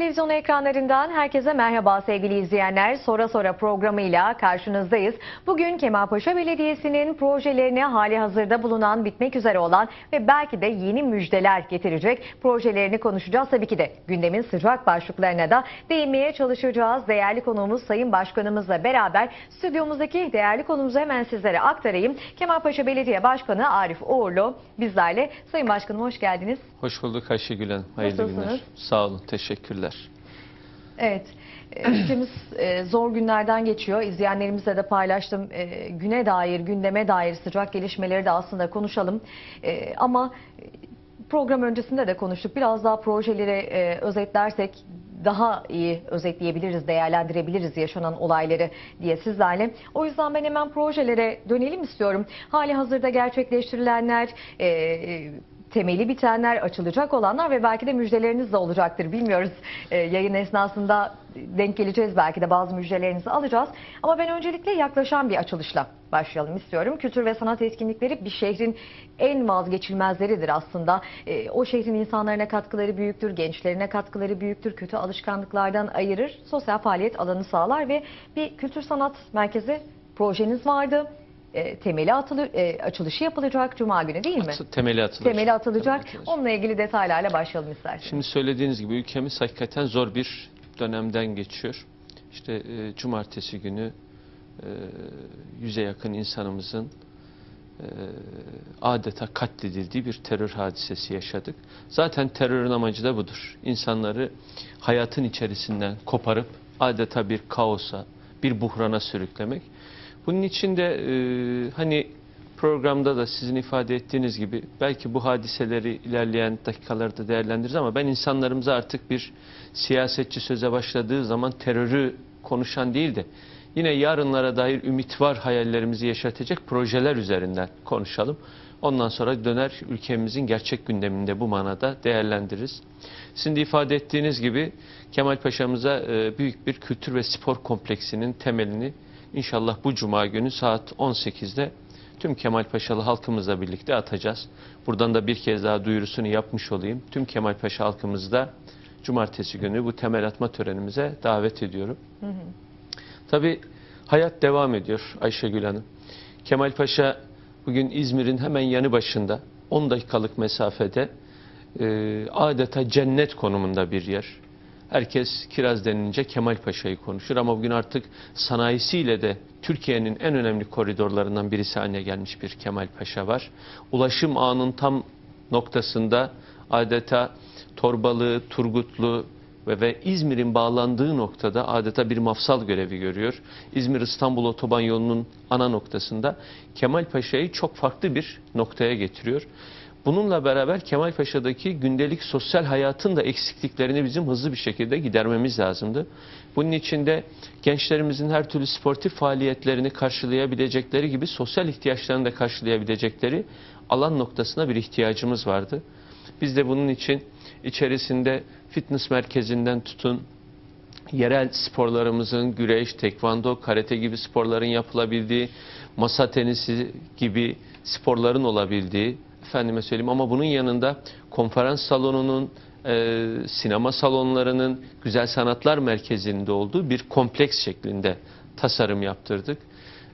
Televizyonu ekranlarından herkese merhaba sevgili izleyenler. Sora Sora programıyla karşınızdayız. Bugün Kemalpaşa Belediyesi'nin projelerine hali hazırda bulunan, bitmek üzere olan ve belki de yeni müjdeler getirecek projelerini konuşacağız. Tabii ki de gündemin sıcak başlıklarına da değinmeye çalışacağız. Değerli konuğumuz Sayın Başkanımızla beraber stüdyomuzdaki değerli konumuzu hemen sizlere aktarayım. Kemalpaşa Belediye Başkanı Arif Uğurlu bizlerle. Sayın Başkanım hoş geldiniz. Hoş bulduk Ayşegül Hanım. Hayırlı Nasılsınız? günler. Sağ olun. Teşekkürler. Evet. e, Ülkemiz e, zor günlerden geçiyor. İzleyenlerimizle de paylaştım. E, Güne dair, gündeme dair sıcak gelişmeleri de aslında konuşalım. E, Ama program öncesinde de konuştuk. Biraz daha projeleri özetlersek daha iyi özetleyebiliriz, değerlendirebiliriz yaşanan olayları diye sizlerle. O yüzden ben hemen projelere dönelim istiyorum. Hali hazırda gerçekleştirilenler, temeli bitenler, açılacak olanlar ve belki de müjdeleriniz de olacaktır. Bilmiyoruz. E, yayın esnasında denk geleceğiz belki de bazı müjdelerinizi alacağız. Ama ben öncelikle yaklaşan bir açılışla başlayalım istiyorum. Kültür ve sanat etkinlikleri bir şehrin en vazgeçilmezleridir aslında. E, o şehrin insanlarına katkıları büyüktür, gençlerine katkıları büyüktür, kötü alışkanlıklardan ayırır, sosyal faaliyet alanı sağlar ve bir kültür sanat merkezi projeniz vardı. E, temeli atılı, e, açılışı yapılacak Cuma günü değil mi? Atı- Temeli atılacak. Temeli atılacak. Temeli atılacak. Onunla ilgili detaylarla başlayalım isterseniz. Şimdi söylediğiniz gibi ülkemiz hakikaten zor bir dönemden geçiyor. İşte e, cumartesi günü e, yüze yakın insanımızın e, adeta katledildiği bir terör hadisesi yaşadık. Zaten terörün amacı da budur. İnsanları hayatın içerisinden koparıp adeta bir kaosa, bir buhrana sürüklemek. Bunun için de e, hani programda da sizin ifade ettiğiniz gibi belki bu hadiseleri ilerleyen dakikalarda değerlendiririz ama ben insanlarımıza artık bir siyasetçi söze başladığı zaman terörü konuşan değil de yine yarınlara dair ümit var hayallerimizi yaşatacak projeler üzerinden konuşalım. Ondan sonra döner ülkemizin gerçek gündeminde bu manada değerlendiririz. Sizin de ifade ettiğiniz gibi Kemal Paşa'mıza e, büyük bir kültür ve spor kompleksinin temelini inşallah bu cuma günü saat 18'de tüm Kemalpaşalı halkımızla birlikte atacağız. Buradan da bir kez daha duyurusunu yapmış olayım. Tüm Kemalpaşa halkımızı da cumartesi günü bu temel atma törenimize davet ediyorum. Tabii hayat devam ediyor Ayşegül Hanım. Kemalpaşa bugün İzmir'in hemen yanı başında 10 dakikalık mesafede e, adeta cennet konumunda bir yer. Herkes kiraz denilince Kemal Paşa'yı konuşur ama bugün artık sanayisiyle de Türkiye'nin en önemli koridorlarından birisi haline gelmiş bir Kemal Paşa var. Ulaşım ağının tam noktasında adeta Torbalı, Turgutlu ve, ve İzmir'in bağlandığı noktada adeta bir mafsal görevi görüyor. İzmir-İstanbul otoban yolunun ana noktasında Kemal Paşa'yı çok farklı bir noktaya getiriyor. Bununla beraber Kemal Paşa'daki gündelik sosyal hayatın da eksikliklerini bizim hızlı bir şekilde gidermemiz lazımdı. Bunun için de gençlerimizin her türlü sportif faaliyetlerini karşılayabilecekleri gibi sosyal ihtiyaçlarını da karşılayabilecekleri alan noktasına bir ihtiyacımız vardı. Biz de bunun için içerisinde fitness merkezinden tutun, yerel sporlarımızın güreş, tekvando, karate gibi sporların yapılabildiği, masa tenisi gibi sporların olabildiği, efendime söyleyeyim ama bunun yanında konferans salonunun, e, sinema salonlarının, güzel sanatlar merkezinde olduğu bir kompleks şeklinde tasarım yaptırdık.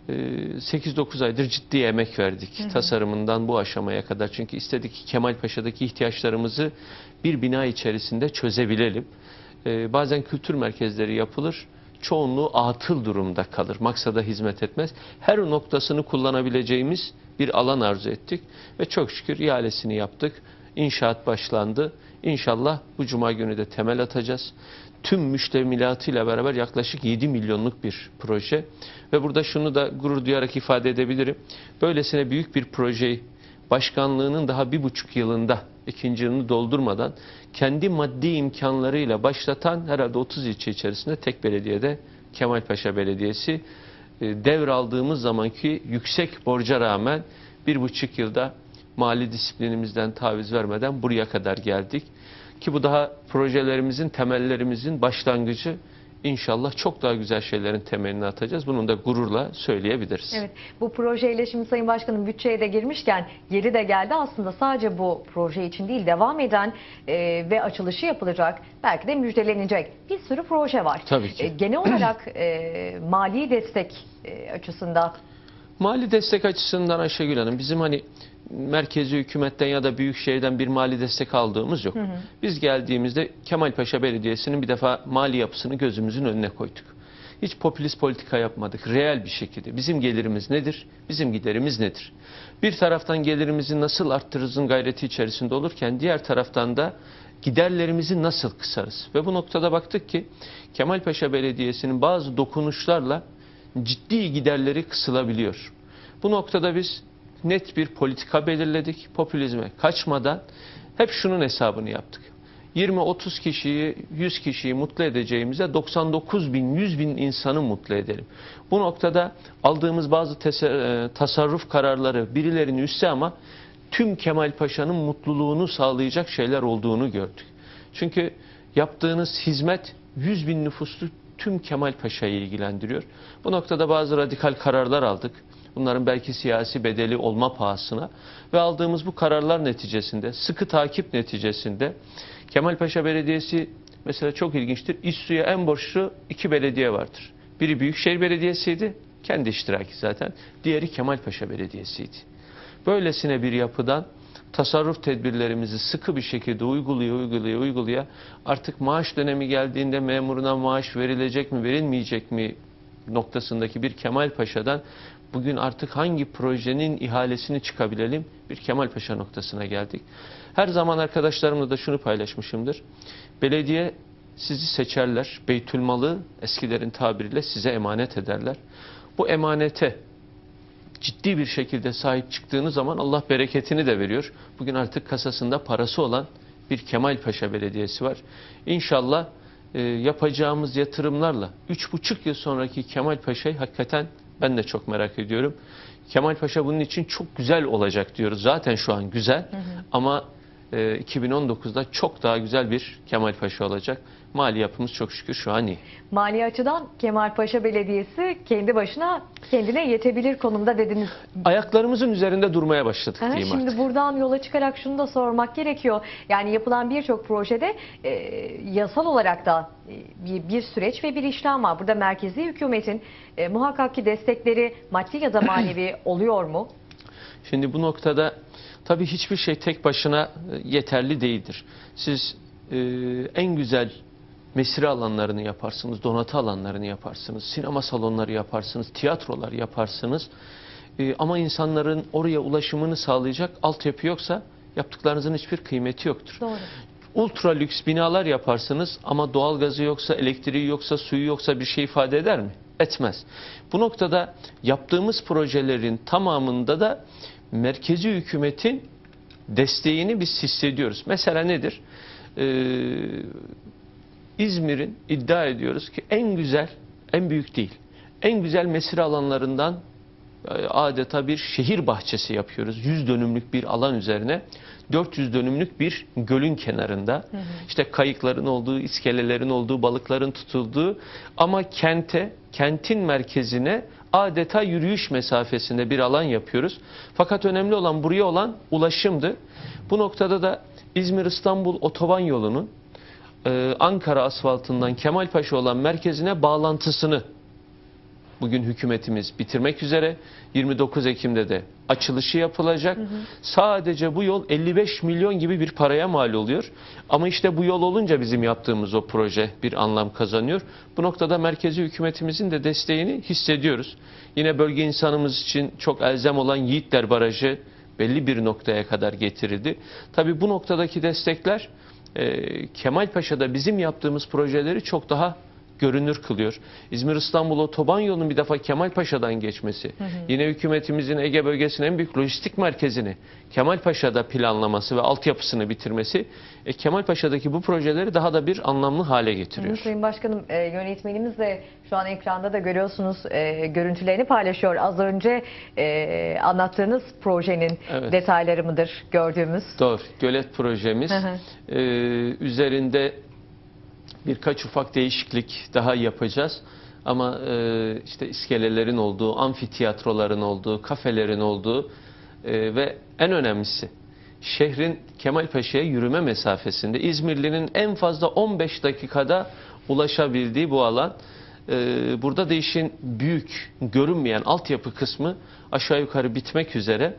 E, 8-9 aydır ciddi emek verdik tasarımından bu aşamaya kadar. Çünkü istedik ki Kemalpaşa'daki ihtiyaçlarımızı bir bina içerisinde çözebilelim. E, bazen kültür merkezleri yapılır. Çoğunluğu atıl durumda kalır. Maksada hizmet etmez. Her noktasını kullanabileceğimiz bir alan arzu ettik. Ve çok şükür ihalesini yaptık. İnşaat başlandı. İnşallah bu cuma günü de temel atacağız. Tüm müştemilatıyla beraber yaklaşık 7 milyonluk bir proje. Ve burada şunu da gurur duyarak ifade edebilirim. Böylesine büyük bir projeyi başkanlığının daha bir buçuk yılında ikinci yılını doldurmadan kendi maddi imkanlarıyla başlatan herhalde 30 ilçe içerisinde tek belediyede Kemalpaşa Belediyesi e, devraldığımız zamanki yüksek borca rağmen bir buçuk yılda mali disiplinimizden taviz vermeden buraya kadar geldik. Ki bu daha projelerimizin, temellerimizin başlangıcı. İnşallah çok daha güzel şeylerin temelini atacağız. Bunu da gururla söyleyebiliriz. Evet, bu projeyle şimdi Sayın Başkanım bütçeye de girmişken yeri de geldi aslında sadece bu proje için değil devam eden e, ve açılışı yapılacak belki de müjdelenecek bir sürü proje var. Tabii ki. E, genel olarak e, mali destek e, açısından Mali destek açısından Ayşegül Hanım bizim hani merkezi hükümetten ya da büyükşehirden bir mali destek aldığımız yok. Biz geldiğimizde Kemalpaşa Belediyesi'nin bir defa mali yapısını gözümüzün önüne koyduk. Hiç popülist politika yapmadık. Reel bir şekilde. Bizim gelirimiz nedir? Bizim giderimiz nedir? Bir taraftan gelirimizi nasıl arttırırızın gayreti içerisinde olurken diğer taraftan da giderlerimizi nasıl kısarız? Ve bu noktada baktık ki Kemalpaşa Belediyesi'nin bazı dokunuşlarla ciddi giderleri kısılabiliyor. Bu noktada biz net bir politika belirledik. Popülizme kaçmadan hep şunun hesabını yaptık. 20-30 kişiyi, 100 kişiyi mutlu edeceğimize 99 bin, 100 bin insanı mutlu edelim. Bu noktada aldığımız bazı e, tasarruf kararları birilerinin üstü ama tüm Kemal Paşa'nın mutluluğunu sağlayacak şeyler olduğunu gördük. Çünkü yaptığınız hizmet 100 bin nüfuslu tüm Kemal Paşa'yı ilgilendiriyor. Bu noktada bazı radikal kararlar aldık. Bunların belki siyasi bedeli olma pahasına ve aldığımız bu kararlar neticesinde, sıkı takip neticesinde Kemalpaşa Belediyesi mesela çok ilginçtir. İSSU'ya en borçlu iki belediye vardır. Biri Büyükşehir Belediyesi'ydi, kendi iştiraki zaten. Diğeri Kemalpaşa Belediyesi'ydi. Böylesine bir yapıdan tasarruf tedbirlerimizi sıkı bir şekilde uygulaya uygulaya uygulaya artık maaş dönemi geldiğinde memuruna maaş verilecek mi verilmeyecek mi noktasındaki bir Kemal Paşa'dan bugün artık hangi projenin ihalesini çıkabilelim bir Kemal Paşa noktasına geldik. Her zaman arkadaşlarımla da şunu paylaşmışımdır. Belediye sizi seçerler. Beytülmalı eskilerin tabiriyle size emanet ederler. Bu emanete ciddi bir şekilde sahip çıktığınız zaman Allah bereketini de veriyor. Bugün artık kasasında parası olan bir Kemal Paşa Belediyesi var. İnşallah e, yapacağımız yatırımlarla 3,5 yıl sonraki Kemal Paşa'yı hakikaten ben de çok merak ediyorum. Kemal Paşa bunun için çok güzel olacak diyoruz. Zaten şu an güzel ama e, 2019'da çok daha güzel bir Kemal Paşa olacak. Mali yapımız çok şükür şu an iyi. mali açıdan Kemalpaşa Belediyesi kendi başına kendine yetebilir konumda dediniz. Ayaklarımızın üzerinde durmaya başladık Ha, diyeyim Şimdi artık. buradan yola çıkarak şunu da sormak gerekiyor. Yani yapılan birçok projede e, yasal olarak da e, bir, bir süreç ve bir işlem var. Burada merkezi hükümetin e, muhakkak ki destekleri maddi ya da manevi oluyor mu? Şimdi bu noktada tabii hiçbir şey tek başına e, yeterli değildir. Siz e, en güzel mesire alanlarını yaparsınız, donatı alanlarını yaparsınız, sinema salonları yaparsınız, tiyatrolar yaparsınız. E, ama insanların oraya ulaşımını sağlayacak altyapı yoksa yaptıklarınızın hiçbir kıymeti yoktur. Doğru. Ultra lüks binalar yaparsınız ama doğalgazı yoksa, elektriği yoksa, suyu yoksa bir şey ifade eder mi? Etmez. Bu noktada yaptığımız projelerin tamamında da merkezi hükümetin desteğini biz hissediyoruz. Mesela nedir? Ee, İzmir'in iddia ediyoruz ki en güzel, en büyük değil, en güzel mesire alanlarından e, adeta bir şehir bahçesi yapıyoruz. 100 dönümlük bir alan üzerine 400 dönümlük bir gölün kenarında. İşte kayıkların olduğu, iskelelerin olduğu, balıkların tutulduğu ama kente, kentin merkezine adeta yürüyüş mesafesinde bir alan yapıyoruz. Fakat önemli olan buraya olan ulaşımdı. Bu noktada da İzmir-İstanbul otoban yolunun e, Ankara asfaltından Kemalpaşa olan merkezine bağlantısını bugün hükümetimiz bitirmek üzere. 29 Ekim'de de açılışı yapılacak. Sadece bu yol 55 milyon gibi bir paraya mal oluyor. Ama işte bu yol olunca bizim yaptığımız o proje bir anlam kazanıyor. Bu noktada merkezi hükümetimizin de desteğini hissediyoruz. Yine bölge insanımız için çok elzem olan Yiğitler Barajı belli bir noktaya kadar getirildi. Tabii bu noktadaki destekler e, Kemalpaşa'da bizim yaptığımız projeleri çok daha görünür kılıyor. İzmir-İstanbul otoban yolunun bir defa Kemalpaşa'dan geçmesi, yine hükümetimizin Ege bölgesinin en büyük lojistik merkezini Kemalpaşa'da planlaması ve altyapısını bitirmesi e, Kemalpaşa'daki bu projeleri daha da bir anlamlı hale getiriyor. Sayın Başkanım e, yönetmenimiz de şu an ekranda da görüyorsunuz e, görüntülerini paylaşıyor. Az önce e, anlattığınız projenin Evet. detayları mıdır gördüğümüz? Doğru. Gölet projemiz Hı hı. e, üzerinde birkaç ufak değişiklik daha yapacağız. Ama e, işte iskelelerin olduğu, amfitiyatroların olduğu, kafelerin olduğu e, ve en önemlisi şehrin Kemalpaşa'ya yürüme mesafesinde İzmirli'nin en fazla 15 dakikada ulaşabildiği bu alan. E, burada da işin büyük, görünmeyen altyapı kısmı aşağı yukarı bitmek üzere.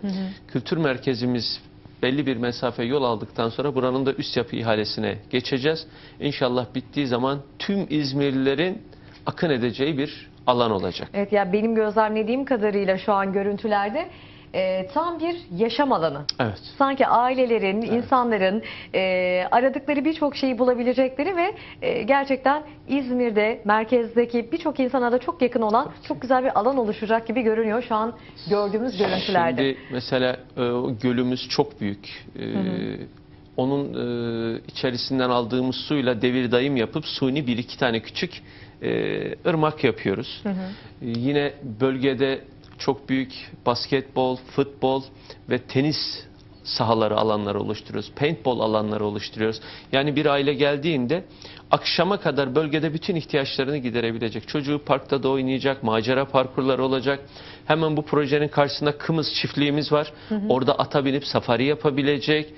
Kültür merkezimiz belli bir mesafe yol aldıktan sonra buranın da üst yapı ihalesine geçeceğiz. İnşallah bittiği zaman tüm İzmirlilerin akın edeceği bir alan olacak. Evet ya benim gözlemlediğim kadarıyla şu an görüntülerde e, tam bir yaşam alanı. Evet. Sanki ailelerin, insanların e, aradıkları birçok şeyi bulabilecekleri ve e, gerçekten İzmir'de, merkezdeki birçok insana da çok yakın olan çok güzel bir alan oluşacak gibi görünüyor şu an gördüğümüz görüntülerde. Şimdi mesela e, gölümüz çok büyük. E, Onun e, içerisinden aldığımız suyla devir dayım yapıp suni bir iki tane küçük e, ırmak yapıyoruz. E, Yine bölgede çok büyük basketbol, futbol ve tenis sahaları alanları oluşturuyoruz. Paintball alanları oluşturuyoruz. Yani bir aile geldiğinde akşama kadar bölgede bütün ihtiyaçlarını giderebilecek. Çocuğu parkta da oynayacak, macera parkurları olacak. Hemen bu projenin karşısında Kımız çiftliğimiz var. Orada ata binip safari yapabilecek.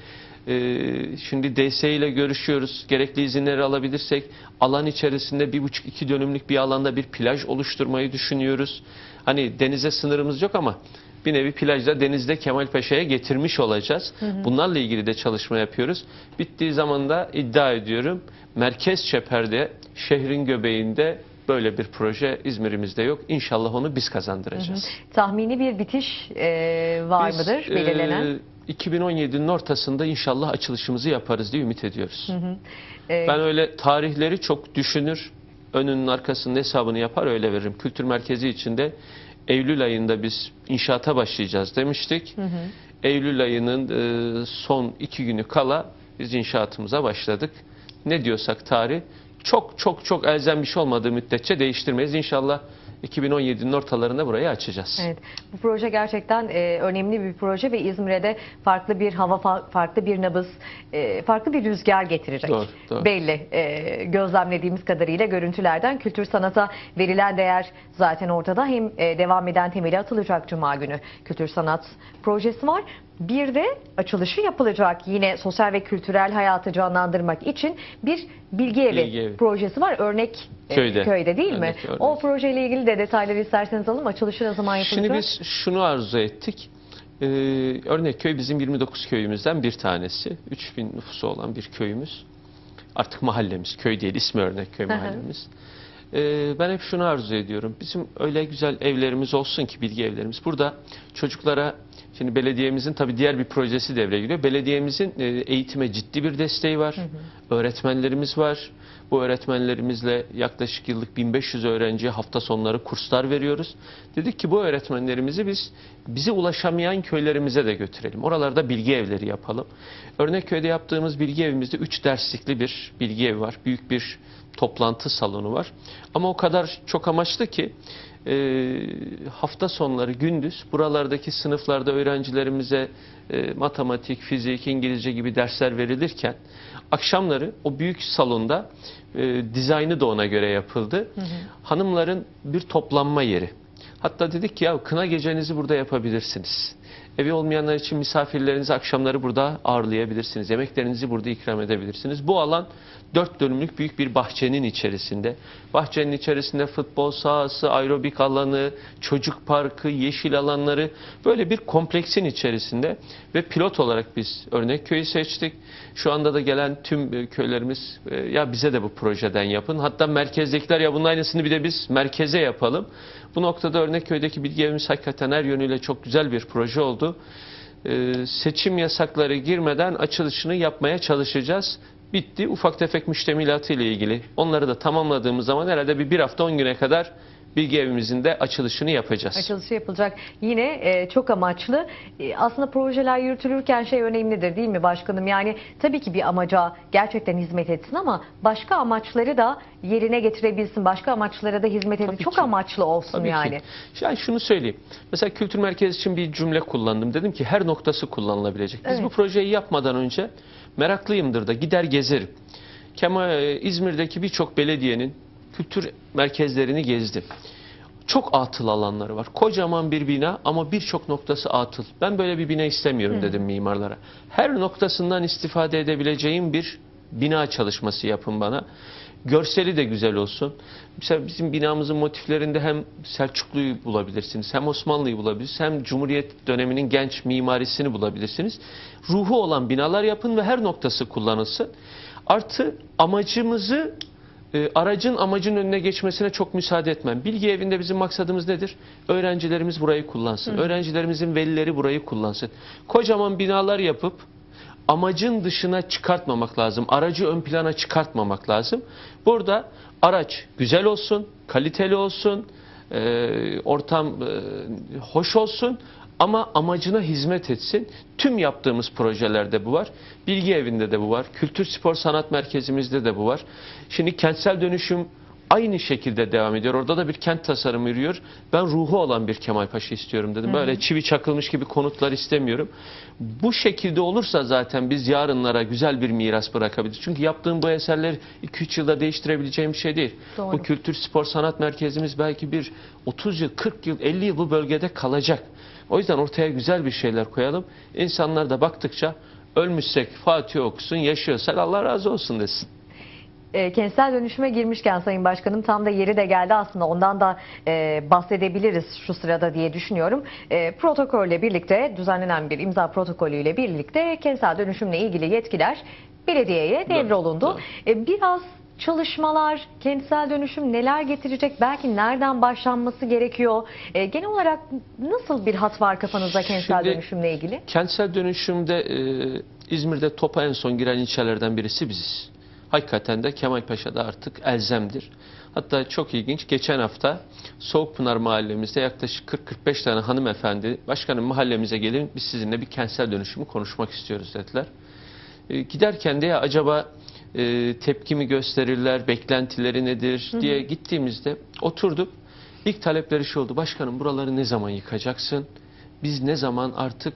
Ee, şimdi DS ile görüşüyoruz. Gerekli izinleri alabilirsek alan içerisinde bir buçuk iki dönümlük bir alanda bir plaj oluşturmayı düşünüyoruz. Hani denize sınırımız yok ama bir nevi plajda denizde Kemalpaşa'ya getirmiş olacağız. Bunlarla ilgili de çalışma yapıyoruz. Bittiği zaman da iddia ediyorum merkez çeperde şehrin göbeğinde böyle bir proje İzmir'imizde yok. İnşallah onu biz kazandıracağız. Tahmini bir bitiş e, var Biz, mıdır belirlenen? e, 2017'nin ortasında inşallah açılışımızı yaparız diye ümit ediyoruz. E, Ben öyle tarihleri çok düşünür, önünün arkasının hesabını yapar öyle veririm. Kültür merkezi içinde Eylül ayında biz inşaata başlayacağız demiştik. Eylül ayının e, son iki günü kala biz inşaatımıza başladık. Ne diyorsak tarih çok çok çok elzem bir şey olmadığı müddetçe değiştirmeyiz. İnşallah 2017'nin ortalarında burayı açacağız. Evet, bu proje gerçekten e, önemli bir proje ve İzmir'e de farklı bir hava, fa- farklı bir nabız, e, farklı bir rüzgar getirecek. Doğru, doğru. Belli. E, gözlemlediğimiz kadarıyla görüntülerden kültür sanata verilen değer zaten ortada. Hem e, devam eden temeli atılacak Cuma günü kültür sanat projesi var. Bir de açılışı yapılacak yine sosyal ve kültürel hayatı canlandırmak için bir bilgi evi, Bilgi evi. projesi var. Örnek e, Köyde. köyde değil mi? Örnek, örnek. O projeyle ilgili de detayları isterseniz alalım. Açılışı ne zaman yapılacak? Şimdi biz şunu arzu ettik. Ee, örnek köy bizim 29 köyümüzden bir tanesi. 3000 nüfusu olan bir köyümüz. Artık mahallemiz, köy değil ismi örnek köy mahallemiz. Ee, ben hep şunu arzu ediyorum. Bizim öyle güzel evlerimiz olsun ki bilgi evlerimiz. Burada çocuklara şimdi belediyemizin tabii diğer bir projesi devreye giriyor. Belediyemizin e, eğitime ciddi bir desteği var. Öğretmenlerimiz var. Bu öğretmenlerimizle yaklaşık yıllık 1500 öğrenciye hafta sonları kurslar veriyoruz. Dedik ki bu öğretmenlerimizi biz bize ulaşamayan köylerimize de götürelim. Oralarda bilgi evleri yapalım. Örnek köyde yaptığımız bilgi evimizde 3 derslikli bir bilgi evi var. Büyük bir toplantı salonu var. Ama o kadar çok amaçlı ki e, hafta sonları gündüz buralardaki sınıflarda öğrencilerimize e, matematik, fizik, İngilizce gibi dersler verilirken akşamları o büyük salonda e, dizaynı da ona göre yapıldı. Hanımların bir toplanma yeri. Hatta dedik ki ya kına gecenizi burada yapabilirsiniz. Evi olmayanlar için misafirlerinizi akşamları burada ağırlayabilirsiniz. Yemeklerinizi burada ikram edebilirsiniz. Bu alan dört dönümlük büyük bir bahçenin içerisinde. Bahçenin içerisinde futbol sahası, aerobik alanı, çocuk parkı, yeşil alanları böyle bir kompleksin içerisinde ve pilot olarak biz örnek köyü seçtik. Şu anda da gelen tüm e, köylerimiz e, ya bize de bu projeden yapın. Hatta merkezdekiler ya bunun aynısını bir de biz merkeze yapalım. Bu noktada örnek köydeki bilgi evimiz hakikaten her yönüyle çok güzel bir proje oldu. Ee, seçim yasakları girmeden açılışını yapmaya çalışacağız. Bitti. Ufak tefek müştemilatı ile ilgili. Onları da tamamladığımız zaman herhalde bir, bir hafta 10 güne kadar bilgi evimizin de açılışını yapacağız. Açılışı yapılacak. Yine e, çok amaçlı. E, aslında projeler yürütülürken şey önemlidir değil mi başkanım? Yani tabii ki bir amaca gerçekten hizmet etsin ama başka amaçları da yerine getirebilsin. Başka amaçlara da hizmet edin. Tabii Çok ki. amaçlı olsun Tabii yani. ki. Yani şunu söyleyeyim. Mesela kültür merkezi için bir cümle kullandım. Dedim ki her noktası kullanılabilecek. Biz Evet. bu projeyi yapmadan önce meraklıyımdır da gider gezerim. Kemal, e, İzmir'deki birçok belediyenin kültür merkezlerini gezdim. Çok atıl alanları var. Kocaman bir bina ama birçok noktası atıl. Ben böyle bir bina istemiyorum dedim mimarlara. Her noktasından istifade edebileceğim bir bina çalışması yapın bana. Görseli de güzel olsun. Mesela bizim binamızın motiflerinde hem Selçuklu'yu bulabilirsiniz, hem Osmanlı'yı bulabilirsiniz, hem Cumhuriyet döneminin genç mimarisini bulabilirsiniz. Ruhu olan binalar yapın ve her noktası kullanılsın. Artı amacımızı e, aracın amacın önüne geçmesine çok müsaade etmem. Bilgi evinde bizim maksadımız nedir? Öğrencilerimiz burayı kullansın. Öğrencilerimizin velileri burayı kullansın. Kocaman binalar yapıp amacın dışına çıkartmamak lazım. Aracı ön plana çıkartmamak lazım. Burada araç güzel olsun, kaliteli olsun, e, ortam e, hoş olsun ama amacına hizmet etsin. Tüm yaptığımız projelerde bu var. Bilgi evinde de bu var. Kültür Spor Sanat Merkezimizde de bu var. Şimdi kentsel dönüşüm aynı şekilde devam ediyor. Orada da bir kent tasarımı yürüyor. Ben ruhu olan bir Kemalpaşa istiyorum dedim. Böyle çivi çakılmış gibi konutlar istemiyorum. Bu şekilde olursa zaten biz yarınlara güzel bir miras bırakabiliriz. Çünkü yaptığım bu eserler 2-3 yılda değiştirebileceğim bir şey değil. Doğru. Bu kültür spor sanat merkezimiz belki bir 30 yıl, 40 yıl, 50 yıl bu bölgede kalacak. O yüzden ortaya güzel bir şeyler koyalım. İnsanlar da baktıkça ölmüşsek Fatih okusun, yaşıyorsak Allah razı olsun desin. E, kentsel dönüşüme girmişken Sayın Başkanım tam da yeri de geldi aslında ondan da e, bahsedebiliriz şu sırada diye düşünüyorum. E, protokolle birlikte düzenlenen bir imza protokolüyle birlikte kentsel dönüşümle ilgili yetkiler belediyeye devrolundu. E, biraz çalışmalar, kentsel dönüşüm neler getirecek? Belki nereden başlanması gerekiyor? E, genel olarak nasıl bir hat var kafanızda kentsel Şimdi- dönüşümle ilgili? Kentsel dönüşümde e, İzmir'de topa en son giren ilçelerden birisi biziz. Hakikaten de Kemalpaşa'da artık elzemdir. Hatta çok ilginç geçen hafta Soğukpınar mahallemizde yaklaşık 40-45 tane hanımefendi başkanım mahallemize gelin biz sizinle bir kentsel dönüşümü konuşmak istiyoruz dediler. E, giderken de ya acaba e, tepki mi gösterirler, beklentileri nedir diye gittiğimizde oturduk. İlk talepleri şu oldu. Başkanım buraları ne zaman yıkacaksın? Biz ne zaman artık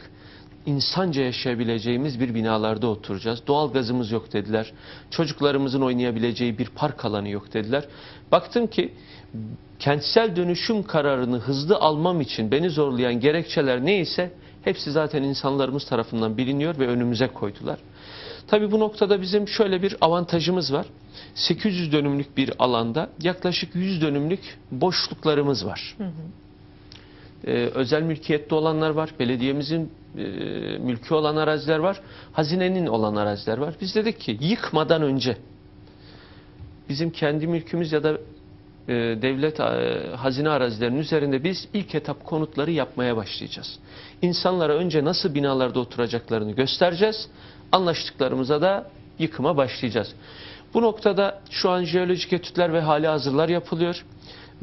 insanca yaşayabileceğimiz bir binalarda oturacağız. Doğal gazımız yok dediler. Çocuklarımızın oynayabileceği bir park alanı yok dediler. Baktım ki kentsel dönüşüm kararını hızlı almam için beni zorlayan gerekçeler neyse hepsi zaten insanlarımız tarafından biliniyor ve önümüze koydular. Tabii bu noktada bizim şöyle bir avantajımız var. 800 dönümlük bir alanda yaklaşık 100 dönümlük boşluklarımız var. Ee, özel mülkiyette olanlar var, belediyemizin e, mülkü olan araziler var, hazinenin olan araziler var. Biz dedik ki yıkmadan önce bizim kendi mülkümüz ya da e, devlet e, hazine arazilerinin üzerinde biz ilk etap konutları yapmaya başlayacağız. İnsanlara önce nasıl binalarda oturacaklarını göstereceğiz. Anlaştıklarımıza da yıkıma başlayacağız. Bu noktada şu an jeolojik etütler ve hali hazırlar yapılıyor.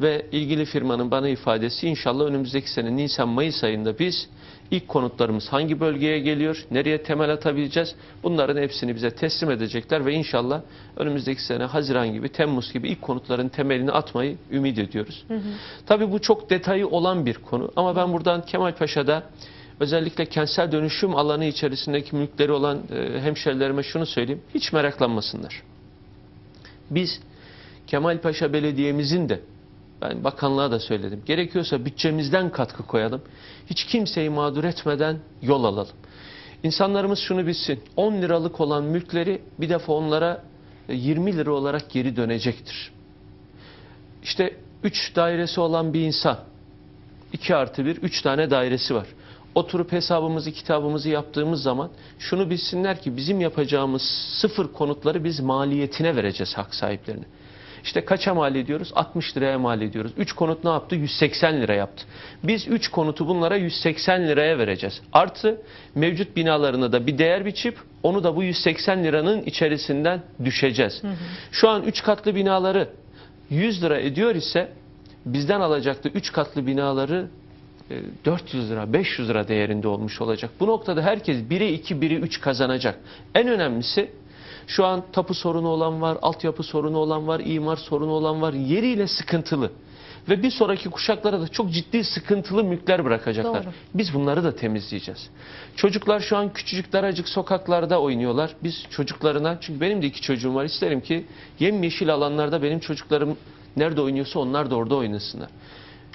Ve ilgili firmanın bana ifadesi inşallah önümüzdeki sene Nisan-Mayıs ayında biz ilk konutlarımız hangi bölgeye geliyor, nereye temel atabileceğiz bunların hepsini bize teslim edecekler ve inşallah önümüzdeki sene Haziran gibi, Temmuz gibi ilk konutların temelini atmayı ümit ediyoruz. Tabii bu çok detayı olan bir konu ama ben buradan Kemalpaşa'da özellikle kentsel dönüşüm alanı içerisindeki mülkleri olan e, hemşerilerime şunu söyleyeyim. Hiç meraklanmasınlar. Biz Kemalpaşa Belediye'mizin de ben bakanlığa da söyledim. Gerekiyorsa bütçemizden katkı koyalım. Hiç kimseyi mağdur etmeden yol alalım. İnsanlarımız şunu bilsin. 10 liralık olan mülkleri bir defa onlara e, 20 lira olarak geri dönecektir. İşte 3 dairesi olan bir insan 2 artı 1, 3 tane dairesi var. Oturup hesabımızı, kitabımızı yaptığımız zaman şunu bilsinler ki bizim yapacağımız sıfır konutları biz maliyetine vereceğiz hak sahiplerine. İşte kaça mal ediyoruz? 60 liraya mal ediyoruz. 3 konut ne yaptı? 180 lira yaptı. Biz 3 konutu bunlara 180 liraya vereceğiz. Artı mevcut binalarına da bir değer biçip onu da bu 180 liranın içerisinden düşeceğiz. Şu an 3 katlı binaları 100 lira ediyor ise bizden alacaktı 3 katlı binaları 400 lira, 500 lira değerinde olmuş olacak. Bu noktada herkes biri 2, biri 3 kazanacak. En önemlisi şu an tapu sorunu olan var, altyapı sorunu olan var, imar sorunu olan var, yeriyle sıkıntılı. Ve bir sonraki kuşaklara da çok ciddi sıkıntılı mülkler bırakacaklar. Doğru. Biz bunları da temizleyeceğiz. Çocuklar şu an küçücük daracık sokaklarda oynuyorlar. Biz çocuklarına, çünkü benim de iki çocuğum var. isterim ki yemyeşil alanlarda benim çocuklarım nerede oynuyorsa onlar da orada oynasınlar.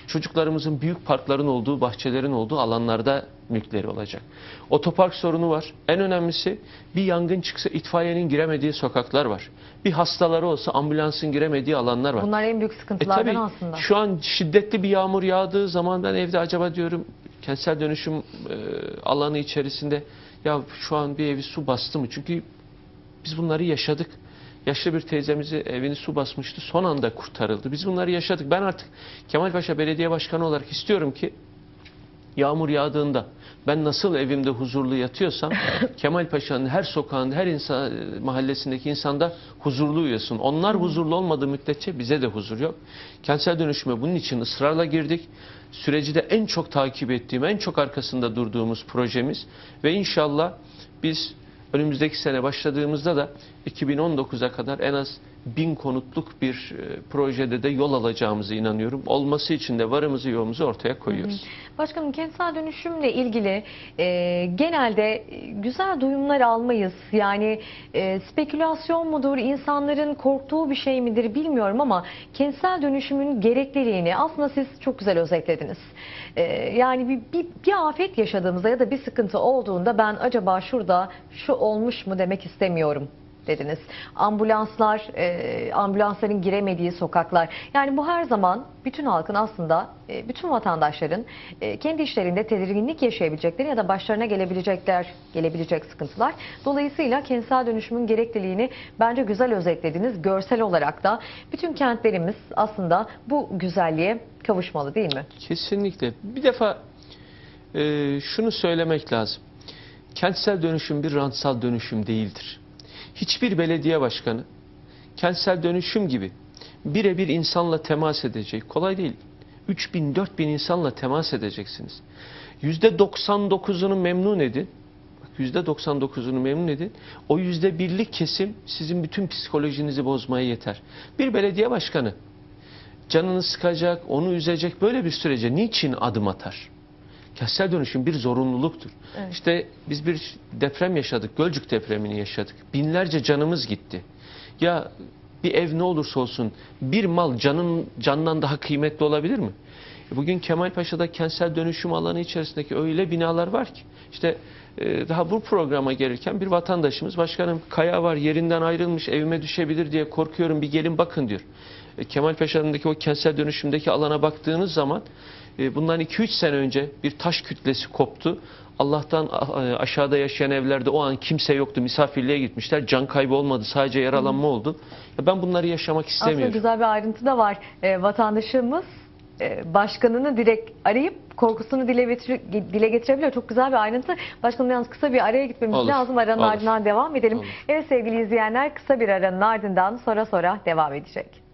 Çocuklarımızın büyük parkların olduğu, bahçelerin olduğu alanlarda mülkleri olacak. Otopark sorunu var. En önemlisi bir yangın çıksa itfaiyenin giremediği sokaklar var. Bir hastaları olsa ambulansın giremediği alanlar var. Bunlar en büyük E sıkıntılardan tabii aslında. şu an şiddetli bir yağmur yağdığı zaman ben evde acaba diyorum kentsel dönüşüm e, alanı içerisinde ya şu an bir evi su bastı mı? Çünkü biz bunları yaşadık. Yaşlı bir teyzemizi evini su basmıştı. Son anda kurtarıldı. Biz bunları yaşadık. Ben artık Kemalpaşa Belediye Başkanı olarak istiyorum ki yağmur yağdığında ben nasıl evimde huzurlu yatıyorsam Kemalpaşa'nın her sokağında, her insan mahallesindeki insanda huzurlu uyuyorsun. Onlar huzurlu olmadığı müddetçe bize de huzur yok. Kentsel dönüşüme bunun için ısrarla girdik. Süreci de en çok takip ettiğim, en çok arkasında durduğumuz projemiz ve inşallah biz önümüzdeki sene başladığımızda da 2019'a kadar en az bin konutluk bir e, projede de yol alacağımıza inanıyorum. Olması için de varımızı yoğumuzu ortaya koyuyoruz. Başkanım kentsel dönüşümle ilgili e, genelde e, güzel duyumlar almayız. Yani e, spekülasyon mudur, insanların korktuğu bir şey midir bilmiyorum ama kentsel dönüşümün gerekliliğini aslında siz çok güzel özetlediniz. E, yani bir, bir, bir afet yaşadığımızda ya da bir sıkıntı olduğunda ben acaba şurada şu olmuş mu demek istemiyorum dediniz. Ambulanslar, e, ambulansların giremediği sokaklar. Yani bu her zaman bütün halkın aslında, e, bütün vatandaşların e, kendi işlerinde tedirginlik yaşayabilecekleri ya da başlarına gelebilecekler, gelebilecek sıkıntılar. Dolayısıyla kentsel dönüşümün gerekliliğini bence güzel özetlediniz. Görsel olarak da bütün kentlerimiz aslında bu güzelliğe kavuşmalı değil mi? Kesinlikle. Bir defa şunu söylemek lazım. Kentsel dönüşüm bir rantsal dönüşüm değildir. Hiçbir belediye başkanı kentsel dönüşüm gibi birebir insanla temas edecek. Kolay değil. 3000 4000 insanla temas edeceksiniz. %99'unu memnun edin. Bak %99'unu memnun edin. O %1'lik kesim sizin bütün psikolojinizi bozmaya yeter. Bir belediye başkanı canını sıkacak, onu üzecek böyle bir sürece niçin adım atar? Kentsel dönüşüm bir zorunluluktur. Evet. İşte biz bir deprem yaşadık, Gölcük depremini yaşadık. Binlerce canımız gitti. Ya bir ev ne olursa olsun bir mal canın candan daha kıymetli olabilir mi? E, Bugün Kemalpaşa'da kentsel dönüşüm alanı içerisindeki öyle binalar var ki işte e, daha bu programa gelirken bir vatandaşımız başkanım kaya var yerinden ayrılmış evime düşebilir diye korkuyorum bir gelin bakın diyor. E, Kemalpaşa'daki o kentsel dönüşümdeki alana baktığınız zaman bundan 2-3 sene önce bir taş kütlesi koptu. Allah'tan a- a- aşağıda yaşayan evlerde o an kimse yoktu. Misafirliğe gitmişler. Can kaybı olmadı. Sadece yaralanma oldu. Ben bunları yaşamak Aslında istemiyorum. güzel bir ayrıntı da var. Ee, vatandaşımız e, başkanını direkt arayıp korkusunu dile, getir- dile getirebiliyor. Çok güzel bir ayrıntı. Başkanım yalnız kısa bir araya gitmemiz Olur, lazım. Aranın olur. ardından devam edelim. Olur. Evet sevgili izleyenler kısa bir aranın ardından sonra sonra devam edecek.